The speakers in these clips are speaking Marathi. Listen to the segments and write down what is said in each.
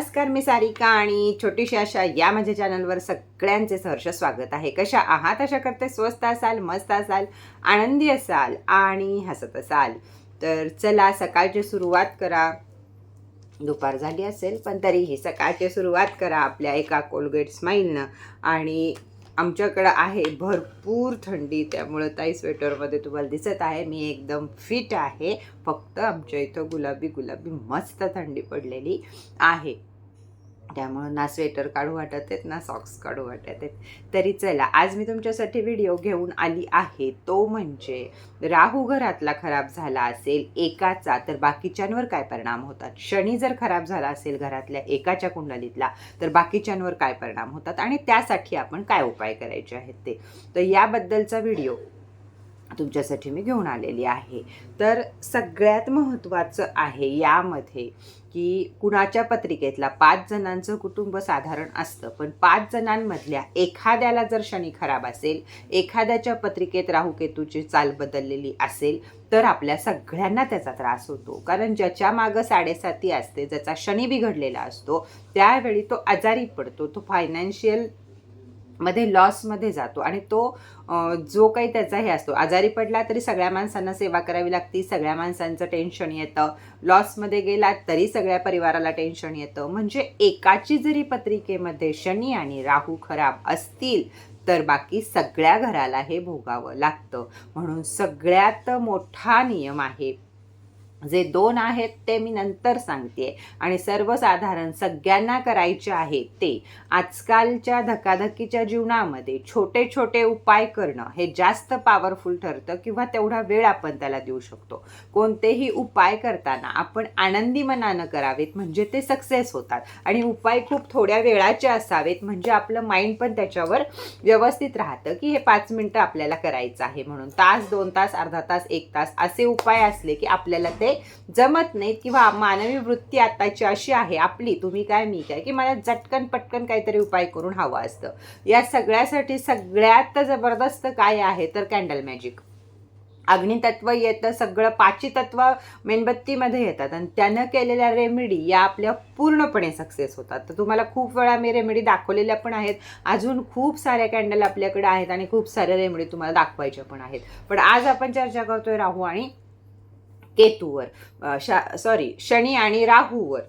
नमस्कार मी सारिका आणि छोटीशी अशा या माझ्या चॅनलवर सगळ्यांचे सहर्ष स्वागत आहे. कशा आहात? अशा करते स्वस्त असाल मस्त असाल आनंदी असाल आणि हसत असाल. तर चला सकाळची सुरुवात करा. दुपार झाली असेल पण तरीही सकाळची सुरुवात करा आपल्या एका कोलगेट स्माईलनं. आणि आमच्याकडं आहे भरपूर थंडी त्यामुळं ताई स्वेटरमध्ये तुम्हाला दिसत आहे मी एकदम फिट आहे. फक्त आमच्या इथं गुलाबी गुलाबी मस्त थंडी पडलेली आहे. त्यामुळं ना स्वेटर काढू वाटत आहेत ना सॉक्स काढू वाटत आहेत. तरी चला आज मी तुमच्यासाठी व्हिडिओ घेऊन आली आहे. तो म्हणजे राहू घरातला खराब झाला असेल एकाचा तर बाकीच्यांवर काय परिणाम होतात? शनी जर खराब झाला असेल घरातल्या एकाच्या कुंडलीतला तर बाकीच्यांवर काय परिणाम होतात? आणि त्यासाठी आपण काय उपाय करायचे आहेत ते? तर याबद्दलचा व्हिडिओ तुमच्यासाठी मी घेऊन आलेली आहे. तर सगळ्यात महत्त्वाचं आहे यामध्ये की कुणाच्या पत्रिकेतला पाच जणांचं कुटुंब साधारण असतं. पण पाच जणांमधल्या एखाद्याला जर शनी खराब असेल एखाद्याच्या पत्रिकेत राहुकेतूची चाल बदललेली असेल तर आपल्या सगळ्यांना त्याचा त्रास होतो. कारण ज्याच्या मागं साडेसाती असते ज्याचा शनी बिघडलेला असतो त्यावेळी तो आजारी पडतो. तो फायनान्शियल मध्ये लॉसमध्ये जातो. आणि तो जो काही त्याचा हे असतो आजारी पडला तरी सगळ्या माणसांना सेवा करावी लागती सगळ्या माणसांचं टेन्शन येतं. लॉसमध्ये गेला तरी सगळ्या परिवाराला टेन्शन येतं. म्हणजे एकाची जरी पत्रिकेमध्ये शनी आणि राहू खराब असतील तर बाकी सगळ्या घराला हे भोगावं लागतं. म्हणून सगळ्यात मोठा नियम आहे जे दोन आहेत ते मी नंतर सांगते. आणि सर्वसाधारण सगळ्यांना करायचे आहे ते आजकालच्या धकाधकीच्या जीवनामध्ये छोटे छोटे उपाय करणं हे जास्त पॉवरफुल ठरतं किंवा तेवढा वेळ आपण त्याला देऊ शकतो. कोणतेही उपाय करताना आपण आनंदी मनानं करावेत म्हणजे ते सक्सेस होतात. आणि उपाय खूप थोड्या वेळाचे असावेत म्हणजे आपलं माइंड पण त्याच्यावर व्यवस्थित राहतं की हे पाच मिनटं आपल्याला करायचं आहे म्हणून. तास दोन तास अर्धा तास एक तास असे उपाय असले की आपल्याला ते जमत नाहीत किंवा मानवी वृत्ती आताची अशी आहे आपली तुम्ही काय मी काय की मला झटकन पटकन काहीतरी उपाय करून हवं असतं. या सगळ्यासाठी सगळ्यात जबरदस्त काय आहे तर कॅन्डल मॅजिक अग्नितत्व येतं सगळं पाची तत्व मेणबत्तीमध्ये येतात आणि त्यानं केलेल्या रेमेडी या आपल्या पूर्णपणे सक्सेस होतात. तर तुम्हाला खूप वेळा मी रेमेडी दाखवलेल्या पण आहेत. अजून खूप साऱ्या कॅन्डल आपल्याकडे आहेत आणि खूप साऱ्या रेमेडी तुम्हाला दाखवायच्या पण आहेत. पण आज आपण चर्चा करतोय राहू आणि केतूवर शा सॉरी शनी आणि राहूवर.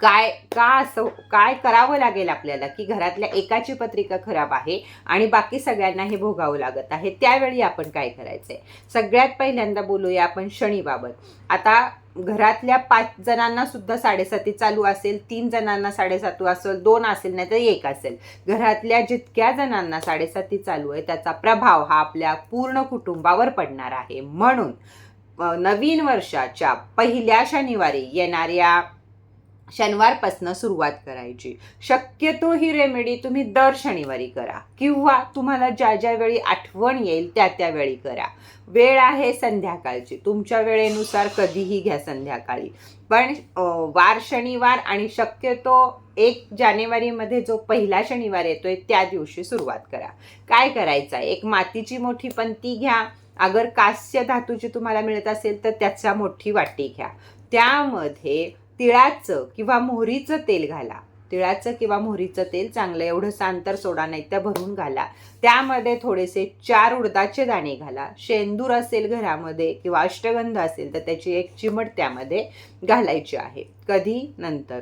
काय का असं काय करावं लागेल आपल्याला की घरातल्या एकाची पत्रिका खराब आहे आणि बाकी सगळ्यांना हे भोगावं लागत आहे त्यावेळी आपण काय करायचंय? सगळ्यात पहिल्यांदा बोलूया आपण शनीबाबत. आता घरातल्या पाच जणांना सुद्धा साडेसाती चालू असेल तीन जणांना साडेसातू असेल दोन असेल नाही तर एक असेल. घरातल्या जितक्या जणांना साडेसाती चालू आहे त्याचा प्रभाव हा आपल्या पूर्ण कुटुंबावर पडणार आहे. म्हणून नवीन वर्षाच्या पहिल्या शनिवारी येणाऱ्या शनिवारपासनं सुरुवात करायची. शक्यतो ही रेमेडी तुम्ही दर शनिवारी करा. किंवा तुम्हाला ज्या ज्या वेळी आठवण येईल त्या त्या वेळी करा. वेळ आहे संध्याकाळची. तुमच्या वेळेनुसार कधीही घ्या संध्याकाळी. पण वार शनिवार आणि शक्यतो एक जानेवारीमध्ये जो पहिला शनिवार येतोय त्या दिवशी सुरुवात करा. काय करायचं आहे एक मातीची मोठी पंती घ्या. अगर कास्य धातूची तुम्हाला मिळत असेल तर त्याचा मोठी वाटी घ्या. त्यामध्ये तिळाचं किंवा मोहरीचं तेल घाला. तिळाचं किंवा मोहरीचं तेल चांगलं एवढं सांतर सोडा नाही तर भरून घाला. त्यामध्ये थोडेसे चार उडदाचे दाणे घाला. शेंदूर असेल घरामध्ये किंवा अष्टगंध असेल तर त्याची एक चिमट त्यामध्ये घालायची आहे. कधी? नंतर.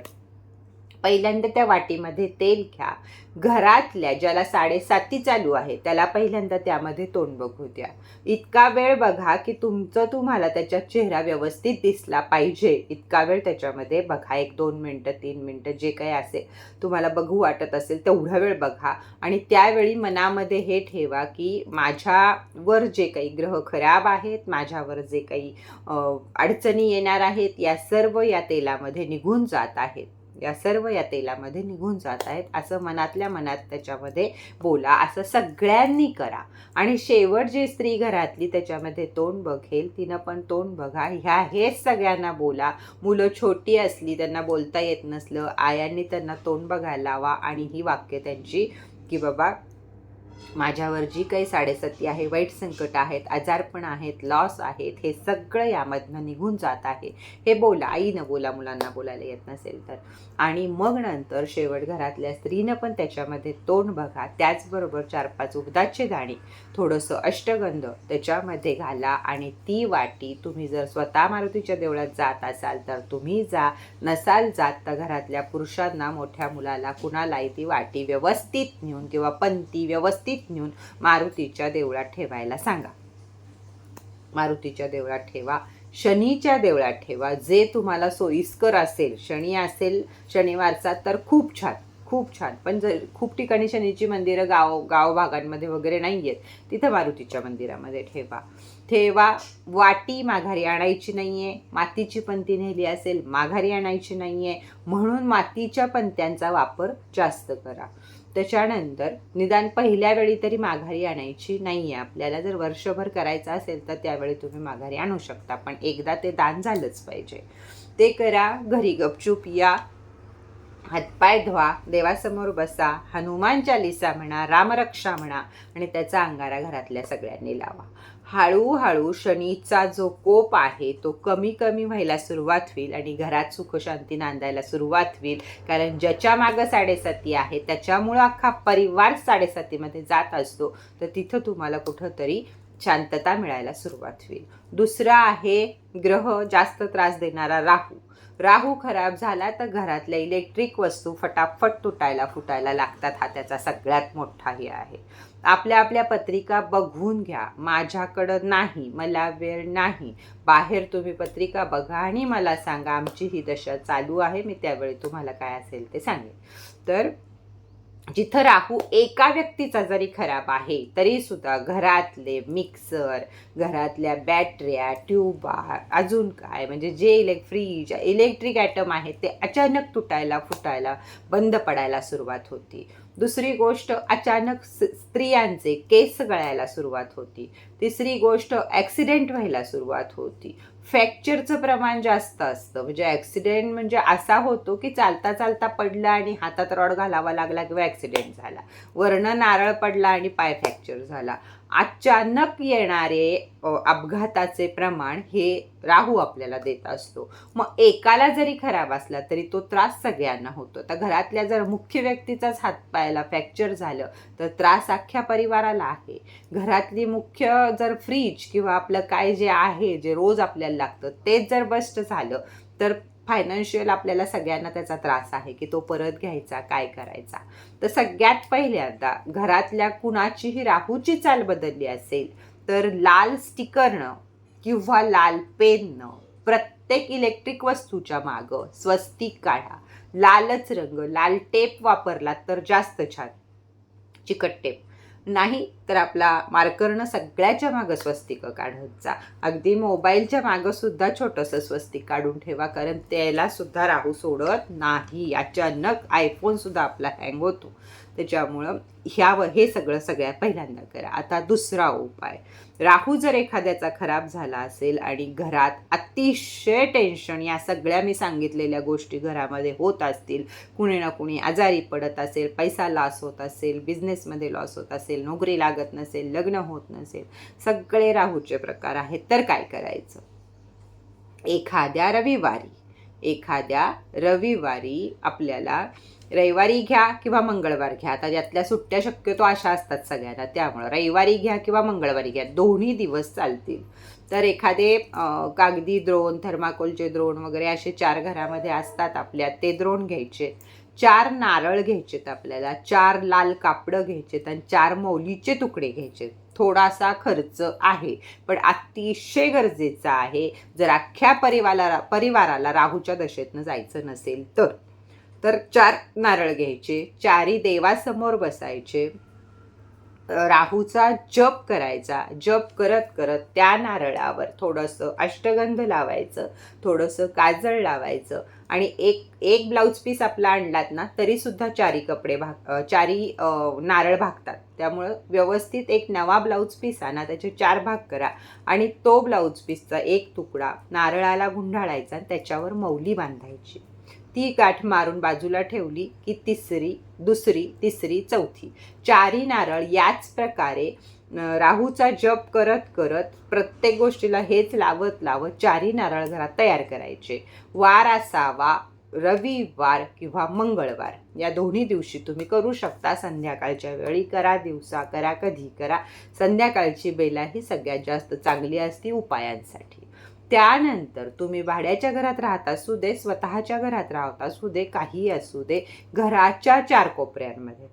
पहिल्यांदा त्या वाटीमध्ये तेल घ्या. घरातल्या ज्याला साडेसाती चालू आहे त्याला पहिल्यांदा त्यामध्ये तोंड बघू द्या. इतका वेळ बघा की तुमचं तुम्हाला त्याच्या चेहरा व्यवस्थित दिसला पाहिजे. इतका वेळ त्याच्यामध्ये बघा एक दोन मिनटं तीन मिनटं जे काही असेल तुम्हाला बघू वाटत असेल तेवढा वेळ बघा. आणि त्यावेळी मनामध्ये हे ठेवा की माझ्यावर जे काही ग्रह खराब आहेत माझ्यावर जे काही अडचणी येणार आहेत या सर्व या तेलामध्ये निघून जात आहेत. या सर्व या तेलामध्ये निघून जात आहेत. असं मनातल्या मनात त्याच्यामध्ये बोला. असं सगळ्यांनी करा. आणि शेवट जी स्त्री घरातली त्याच्यामध्ये तोंड बघेल तिनं पण तोंड बघा. ह्या हेच सगळ्यांना बोला. मुलं छोटी असली त्यांना बोलता येत नसलं आयांनी त्यांना तोंड बघायला लावा. आणि ही वाक्य त्यांची की बाबा माझ्यावर जी काही साडेसती आहे वाईट संकट आहेत आजारपण आहेत लॉस आहेत हे सगळं यामधनं निघून जात आहे. हे बोला आईनं बोला मुलांना बोलायला येत नसेल तर. आणि मग नंतर शेवट घरातल्या स्त्रीनं पण त्याच्यामध्ये तोंड बघा. त्याचबरोबर चार पाच उगदाचे दाणे थोडंसं अष्टगंध त्याच्यामध्ये घाला आणि ती वाटी तुम्ही जर स्वतः मारुतीच्या देवळात जात असाल तर तुम्ही जा. नसाल जात तर घरातल्या पुरुषांना मोठ्या मुलाला कुणालाही ती वाटी व्यवस्थित नेऊन किंवा पंती व्यवस्थित नेऊन मारुतीच्या देवळात ठेवायला सांगा. मारुतीच्या देवळात ठेवा शनीच्या देवळात ठेवा. जे तुम्हाला सोयीस्कर असेल शनी असेल शनिवारचा तर खूप छान खूप छान. पण जर खूप ठिकाणी शनीची मंदिरं गाव गाव भागांमध्ये वगैरे नाही आहेत तिथं मारुतीच्या मंदिरामध्ये ठेवा. ठेवा वाटी माघारी आणायची नाही आहे मातीची पंती नेली असेल माघारी आणायची नाही आहे म्हणून मातीच्या पंत्यांचा वापर जास्त करा. त्याच्यानंतर निदान पहिल्या वेळी तरी माघारी आणायची नाही आहे आपल्याला जर वर्षभर करायचं असेल तर त्यावेळी तुम्ही माघारी आणू शकता. पण एकदा ते दान झालंच पाहिजे. ते करा घरी गपचूप या. हातपाय धुवा देवासमोर बसा हनुमान चालिसा म्हणा रामरक्षा म्हणा आणि त्याचा अंगारा घरातल्या सगळ्यांनी लावा. हळूहळू शनीचा जो कोप आहे तो कमी कमी व्हायला सुरुवात होईल आणि घरात सुखशांती नांदायला सुरुवात होईल. कारण ज्याच्या मागं साडेसाती आहे त्याच्यामुळं अख्खा परिवार साडेसातीमध्ये जात असतो. तर तिथं तुम्हाला कुठंतरी शांतता मिळायला सुरुवात होईल. दुसरा आहे ग्रह जास्त त्रास देणारा राहू. राहू खराब झाला तर घरातल्या इलेक्ट्रिक वस्तू फटाफट तुटायला फुटायला लागतात. हा त्याचा सगळ्यात मोठा हे आहे. आपल्या आपल्या पत्रिका बघून घ्या. माझ्याकडं नाही मला वेळ नाही. बाहेर तुम्ही पत्रिका बघा आणि मला सांगा आमची ही दशा चालू आहे. मी त्यावेळी तुम्हाला काय असेल ते सांगेन. तर जिथं राहू एका व्यक्तीचा जरी खराब आहे तरी सुद्धा घरातले मिक्सर घरातल्या बॅटऱ्या ट्यूबा अजून काय म्हणजे जे इलेक् फ्रीज इलेक्ट्रिक ॲटम आहेत ते अचानक तुटायला फुटायला बंद पडायला सुरुवात होती. दुसरी गोष्ट अचानक स्त्रियांचे केस गळायला सुरुवात होती. तिसरी गोष्ट ॲक्सिडेंट व्हायला सुरुवात होती. फ्रॅक्चरचं प्रमाण जास्त असतं. म्हणजे ॲक्सिडेंट म्हणजे असा होतो की चालता चालता पडला आणि हातात रॉड घालावा लागला किंवा ॲक्सिडेंट झाला. वरनं नारळ पडला आणि पाय फ्रॅक्चर झाला. अचानक येणारे अपघाताचे प्रमाण हे राहू आपल्याला देत असतो. मग एकाला जरी खराब असला तरी तो त्रास सगळ्यांना होतो. तर घरातल्या जर मुख्य व्यक्तीचाच हातपायाला फ्रॅक्चर झालं तर त्रास अख्ख्या परिवाराला आहे. घरातली मुख्य जर फ्रीज किंवा आपलं काय जे आहे जे रोज आपल्याला लागतं तेच जर बस्ट झालं तर फायनान्शियल आपल्याला सगळ्यांना त्याचा त्रास आहे की तो परत घ्यायचा काय करायचा. तर सगळ्यात पहिल्यांदा घरातल्या कुणाचीही राहूची चाल बदलली असेल तर लाल स्टिकरनं किंवा लाल पेननं प्रत्येक इलेक्ट्रिक वस्तूच्या मागं स्वस्तिक काढा. लालच रंग लाल टेप वापरला तर जास्त छान. चिकट टेप. नाही तर आपला मार्करनं सगळ्याच्या मागं स्वस्तिक काढत जा. अगदी मोबाईलच्या मागं सुद्धा छोटंसं स्वस्तिक काढून ठेवा कारण त्याला सुद्धा राहू सोडत नाही. अचानक आयफोन सुद्धा आपला हँग होतो. त्याच्यामुळं ह्या हे सगळं सगळ्यात पहिल्यांदा करा. आता दुसरा उपाय. राहू जर एखाद्याचा खराब झाला असेल आणि घरात अतिशय टेन्शन या सगळ्या मी सांगितलेल्या गोष्टी घरामध्ये होत असतील कुणी ना कुणी आजारी पडत असेल पैसा लॉस होत असेल बिझनेसमध्ये लॉस होत असेल नोकरी लागत नसेल लग्न होत नसेल सगळे राहूचे प्रकार आहेत तर काय करायचं? एखाद्या रविवारी एखाद्या रविवारी आपल्याला रविवारी घ्या किंवा मंगळवार घ्या. आता यातल्या सुट्ट्या शक्यतो अशा असतात सगळ्यांना. त्यामुळं रविवारी घ्या किंवा मंगळवारी घ्या. दोन्ही दिवस चालतील. तर एखादे कागदी द्रोण थर्माकोलचे द्रोण वगैरे असे चार घरामध्ये असतात आपल्या. ते द्रोण घ्यायचे. चार नारळ घ्यायचेत आपल्याला. चार लाल कापडं घ्यायचेत आणि चार मौलीचे तुकडे घ्यायचे थोडासा खर्च आहे. पण अतिशय गरजेचा आहे. जर अख्ख्या परिवाराला परिवाराला राहूच्या दशेतनं जायचं नसेल तर. तर चार नारळ घ्यायचे चारी देवासमोर बसायचे. राहूचा जप करायचा. जप करत करत त्या नारळावर थोडंसं अष्टगंध लावायचं थोडंसं काजळ लावायचं आणि एक एक ब्लाऊज पीस आपला आणलात ना तरीसुद्धा चारी कपडे भाग चारी नारळ भागतात. त्यामुळं व्यवस्थित एक नवा ब्लाऊज पीस आणा त्याचे चार भाग करा आणि तो ब्लाऊज पीसचा एक तुकडा नारळाला गुंढाळायचा आणि त्याच्यावर मौली बांधायची. ती गाठ मारून बाजूला ठेवली की तिसरी दुसरी तिसरी चौथी. चारी नारळ याच प्रकारे राहूचा जप करत करत प्रत्येक गोष्टीला हेच लावत लावत चारी नारळ घरात तयार करायचे. वार असावा रविवार किंवा मंगळवार. या दोन्ही दिवशी तुम्ही करू शकता. संध्याकाळच्या वेळी करा दिवसा करा कधी करा. संध्याकाळची बेला ही सगळ्यात जास्त चांगली असते उपायांसाठी. त्यानंतर तुम्ही भाड्याच्या घरात राहत असू दे स्वतःच्या घरात राहत असू दे काही असू दे घराच्या चार कोपऱ्यांमध्ये.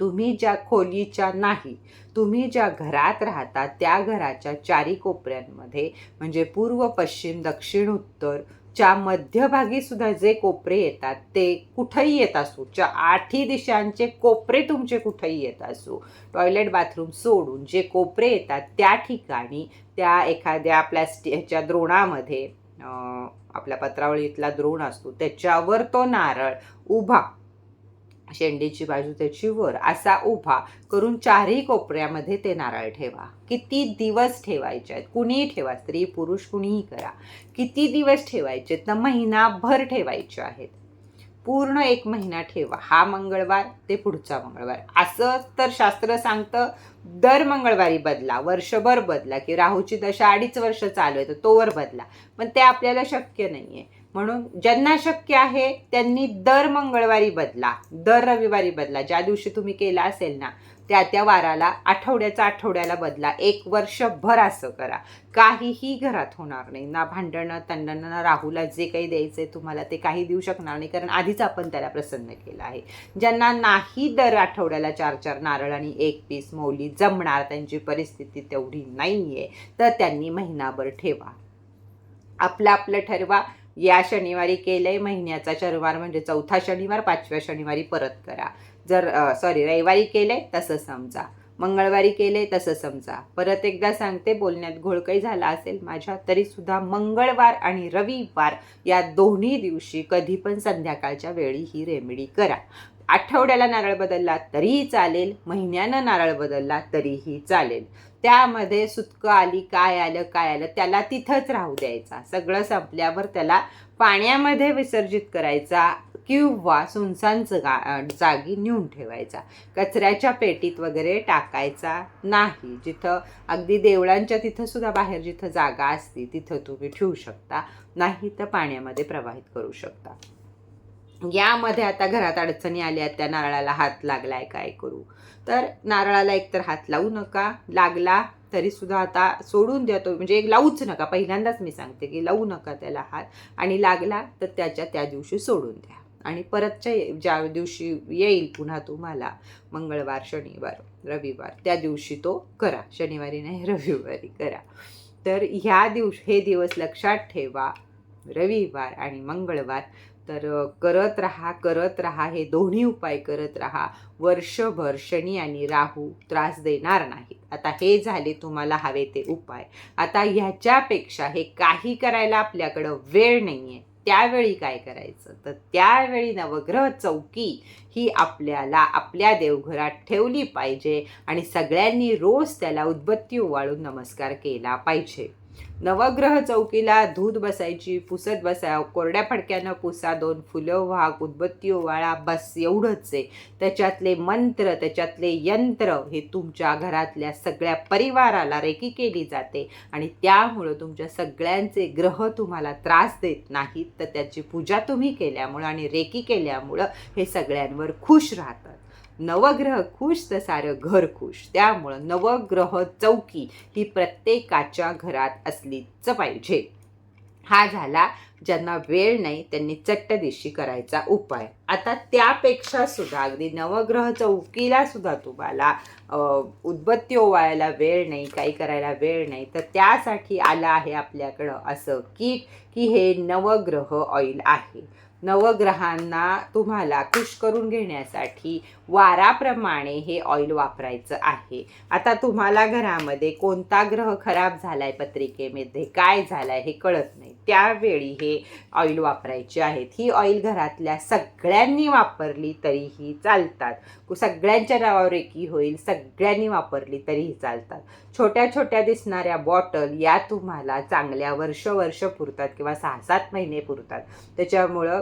तुम्ही ज्या खोलीच्या नाही तुम्ही ज्या घरात राहता त्या घराच्या चारी कोपऱ्यांमध्ये म्हणजे पूर्व पश्चिम दक्षिण उत्तर च्या मध्यभागी सुद्धा जे कोपरे येतात ते कुठंही येत असू. च्या आठही दिशांचे कोपरे तुमचे कुठंही येत असू. टॉयलेट बाथरूम सोडून जे कोपरे येतात त्या ठिकाणी त्या एखाद्या प्लॅस्टिक ह्याच्या द्रोणामध्ये आपल्या पत्रावळीतला द्रोण असतो त्याच्यावर तो नारळ उभा शेंडीची बाजू त्याची वर. असा उभा करून चारही कोपऱ्यामध्ये ते नारळ ठेवा. किती दिवस ठेवायचे आहेत? कुणीही ठेवा. स्त्री पुरुष कुणीही करा. किती दिवस ठेवायचे तर महिनाभर ठेवायचे आहेत. पूर्ण एक महिना ठेवा. हा मंगळवार ते पुढचा मंगळवार. असं तर शास्त्र सांगतं दर मंगळवारी बदला. वर्षभर बदला. की राहूची दशा अडीच वर्ष चालू आहे तर तोवर बदला. पण ते आपल्याला शक्य नाही आहे म्हणून ज्यांना शक्य आहे त्यांनी दर मंगळवारी बदला दर रविवारी बदला. ज्या दिवशी तुम्ही केला असेल ना त्या त्या वाराला आठवड्याचा आठवड्याला बदला. एक वर्षभर असं करा. काहीही घरात होणार नाही. ना भांडणं तंडणं ना राहूला जे काही द्यायचं आहे तुम्हाला ते काही देऊ शकणार नाही. कारण आधीच आपण त्याला प्रसन्न केलं आहे. ज्यांना नाही दर आठवड्याला चार चार नारळ आणि एक पीस मौली जमणार त्यांची परिस्थिती तेवढी नाही आहे तर त्यांनी महिनाभर ठेवा. आपलं आपलं ठरवा. या शनिवारी केलंय महिन्याचा शनिवार म्हणजे चौथा शनिवार पाचव्या शनिवारी परत करा. जर सॉरी रविवारी केलंय तसं समजा. मंगळवारी केले तसं समजा. परत एकदा सांगते बोलण्यात घोळकई झाला असेल माझ्या तरीसुद्धा मंगळवार आणि रविवार या दोन्ही दिवशी कधी पण संध्याकाळच्या वेळी ही रेमेडी करा. आठवड्याला नारळ बदलला तरीही चालेल महिन्यानं नारळ बदलला तरीही चालेल. त्यामध्ये सुतकं आली काय आलं काय आलं त्याला तिथंच राहू द्यायचा. सगळं संपल्यावर त्याला पाण्यामध्ये विसर्जित करायचा किंवा सुनसान जगा जागी नेऊन ठेवायचा. कचऱ्याच्या पेटीत वगैरे टाकायचा नाही. जिथं अगदी देवळांच्या तिथं सुद्धा बाहेर जिथं जागा असते तिथं तुम्ही ठेवू शकता. नाही तर पाण्यामध्ये प्रवाहित करू शकता. यामध्ये आता घरात अडचणी आल्या त्या नारळाला हात लागलाय काय करू? तर नारळाला एकतर हात लावू नका. लागला तरी सुद्धा आता सोडून द्या तो. म्हणजे लावूच नका. पहिल्यांदाच मी सांगते की लावू नका त्याला हात. आणि लागला तर त्याच्या त्या दिवशी सोडून द्या. आणि परतच्या ज्या दिवशी येईल पुन्हा तुम्हाला मंगळवार शनिवार रविवार त्या दिवशी तो करा. शनिवारी नाही रविवारी करा. तर ह्या दिवस हे दिवस लक्षात ठेवा. रविवार आणि मंगळवार तर करत राहा करत राहा हे दोन्ही उपाय करत राहा. वर्षभर शनी आणि राहू त्रास देणार नाहीत. आता हे झाले तुम्हाला हवे ते उपाय. आता ह्याच्यापेक्षा हे काही करायला आपल्याकडं वेळ नाही आहे त्यावेळी काय करायचं? तर त्यावेळी नवग्रह चौकी ही आपल्याला आपल्या देवघरात ठेवली पाहिजे आणि सगळ्यांनी रोज त्याला उद्बत्ती ओवाळून नमस्कार केला पाहिजे. नवग्रह चौकीला दूध बसायची पुसत बसा कोरड्या फडक्यानं पुसा दोन फुलं वाहक उद्बत्ती ओवाळा बस एवढंच आहे. त्याच्यातले मंत्र त्याच्यातले यंत्र हे तुमच्या घरातल्या सगळ्या परिवाराला रेकी केली जाते आणि त्यामुळं तुमच्या सगळ्यांचे ग्रह तुम्हाला त्रास देत नाहीत. तर त्याची पूजा तुम्ही केल्यामुळं आणि रेकी केल्यामुळं हे सगळ्यांवर खुश राहतात. नवग्रह खुश तर सारं घर खुश. त्यामुळं नवग्रह चौकी ही प्रत्येकाच्या घरात असलीच पाहिजे. हा झाला ज्यांना वेळ नाही त्यांनी चट्ट दिशी करायचा उपाय. आता त्यापेक्षा सुद्धा अगदी नवग्रह चौकीला सुद्धा तुम्हाला उदबत्ती ओवाळायला वेळ नाही काही करायला वेळ नाही तर त्यासाठी आलं आहे आपल्याकडं असं की की हे नवग्रह ऑइल आहे. नवग्रहांना तुम्हाला खुश करून घेण्यासाठी वाराप्रमाणे हे ऑइल वापरायचं आहे. आता तुम्हाला घरामध्ये कोणता ग्रह खराब झाला आहे पत्रिकेमध्ये काय झालाय हे कळत नाही. त्यावेळी हे ऑइल वापरायचे आहेत. ही ऑइल घरातल्या सगळ्यांनी वापरली तरीही चालतात. सगळ्यांच्या नावावर एकी होईल सगळ्यांनी वापरली तरीही चालतात. छोट्या छोट्या दिसणाऱ्या बॉटल या तुम्हाला चांगल्या वर्ष वर्ष पुरतात किंवा सहा सात महिने पुरतात. त्याच्यामुळं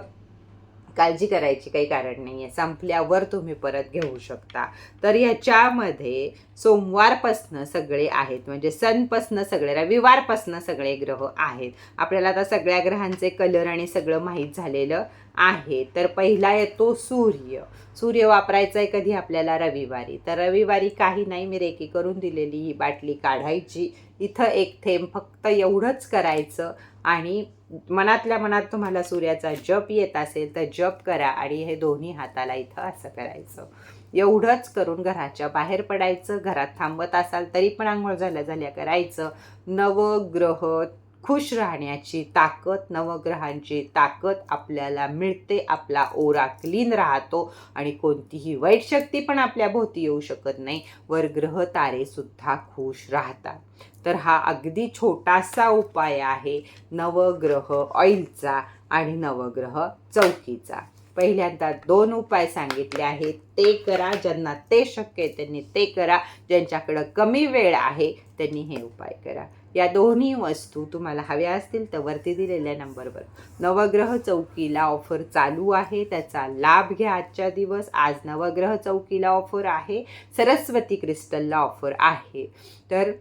काळजी करायची काही कारण नाही आहे संपल्यावर तुम्ही परत घेऊ शकता. तर ह्याच्यामध्ये सोमवारपासनं सगळे आहेत. म्हणजे सणपासनं सगळे रविवारपासनं सगळे ग्रह आहेत. आपल्याला आता सगळ्या ग्रहांचे कलर आणि सगळं माहीत झालेलं आहे. तर पहिला येतो सूर्य. सूर्य वापरायचा आहे कधी आपल्याला? रविवारी. तर रविवारी काही नाही मी रेकी करून दिलेली ही बाटली काढायची. इथं एक थेंब फक्त एवढंच करायचं आणि मनातल्या मनात तुम्हाला सूर्याचा जप येत असेल तर जप करा आणि हे दोन्ही हाताला इथं असं करायचं. एवढंच करून घराच्या बाहेर पडायचं घरात थांबत असाल तरी पण आंघोळ झाल्या झाल्या करायचं. नवग्रह खुश राहण्याची ताकद नवग्रहांची ताकद आपल्याला मिळते आपला ओरा क्लीन राहतो आणि कोणतीही वाईट शक्ती पण आपल्या भोवती येऊ शकत नाही. वर ग्रह तारे सुद्धा खुश राहतात. तर हा अगदी छोटासा उपाय आहे नवग्रह ऑइलचा आणि नवग्रह चौकीचा. पहिल्यांदा दोन उपाय सांगितले आहेत. ते करा ज्यांना ते शक्य आहे त्यांनी ते करा. ज्यांच्याकडं कमी वेळ आहे त्यांनी हे उपाय करा. या दोन्ही वस्तू तुम्हाला हव्या असतील तर वरती दिलेल्या नंबरवर. नवग्रह चौकीला ऑफर चालू आहे. त्याचा लाभ घ्या आजच्या दिवस. आज नवग्रह चौकीला ऑफर आहे. सरस्वती क्रिस्टलला ऑफर आहे. तर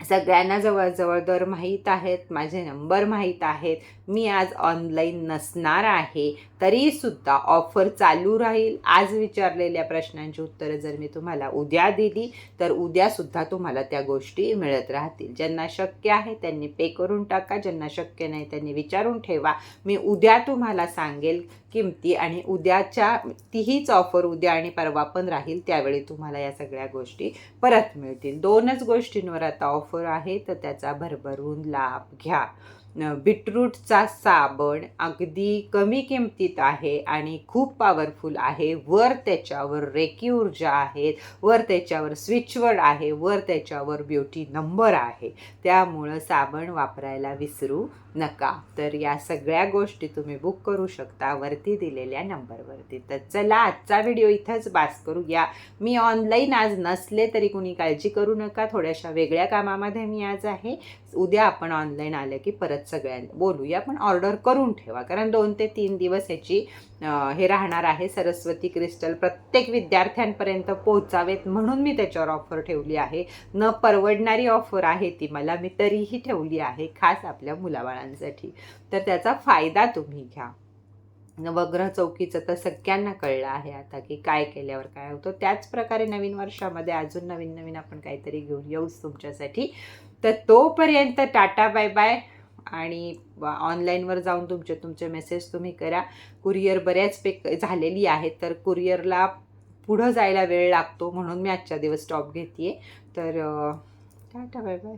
सगळ्यांना जवळजवळ दर माहीत आहेत माझे नंबर माहीत आहेत. मी आज ऑनलाईन नसणार आहे तरीसुद्धा ऑफर चालू राहील. आज विचारलेल्या प्रश्नांची उत्तरं जर मी तुम्हाला उद्या दिली तर उद्यासुद्धा तुम्हाला त्या गोष्टी मिळत राहतील. ज्यांना शक्य आहे त्यांनी पे करून टाका ज्यांना शक्य नाही त्यांनी विचारून ठेवा. मी उद्या तुम्हाला सांगेल किमती आणि उद्याच्या तीहीच ऑफर उद्या आणि परवा पण राहील त्यावेळी तुम्हाला या सगळ्या गोष्टी परत मिळतील. दोनच गोष्टींवर आता ऑफर आहे तर त्याचा भरभरून लाभ घ्या. बीटरूटचा साबण अगदी कमी किमतीत आहे आणि खूप पॉवरफुल आहे. वर त्याच्यावर रेकी ऊर्जा आहेत वर त्याच्यावर स्विचवर्ड आहे वर त्याच्यावर ब्युटी नंबर आहे. त्यामुळं साबण वापरायला विसरू नका. तर या सगळ्या गोष्टी तुम्ही बुक करू शकता वरती दिलेल्या नंबरवरती तर चला आजचा व्हिडिओ इथंच बास करूया. मी ऑनलाईन आज नसले तरी कुणी काळजी करू नका. थोड्याशा वेगळ्या कामामध्ये मी आज आहे. उद्या आपण ऑनलाईन आलं की परत सगळ्यांना बोलूया. पण ऑर्डर करून ठेवा. कारण दोन ते तीन दिवस ह्याची हे राहणार आहे. सरस्वती क्रिस्टल प्रत्येक विद्यार्थ्यांपर्यंत पोहोचावेत म्हणून मी त्याच्यावर ऑफर ठेवली आहे. न परवडणारी ऑफर आहे ती मला मी तरीही ठेवली आहे खास आपल्या मुलाबाळांसाठी. तर त्याचा फायदा तुम्ही घ्या. नवग्रह चौकीचं तर सगळ्यांना कळलं आहे आता की काय केल्यावर काय होतं. त्याच प्रकारे नवीन वर्षामध्ये अजून नवीन नवीन आपण काहीतरी घेऊन येऊच तुमच्यासाठी. तर तोपर्यंत टाटा बाय बाय. आणि ऑनलाईनवर जाऊन तुमचे तुमचे मेसेज तुम्ही करा. कुरिअर बऱ्याच पे झालेली आहेत तर कुरिअरला पुढं जायला वेळ लागतो म्हणून मी आजच्या दिवस स्टॉप घेते तर टाटा बाय बाय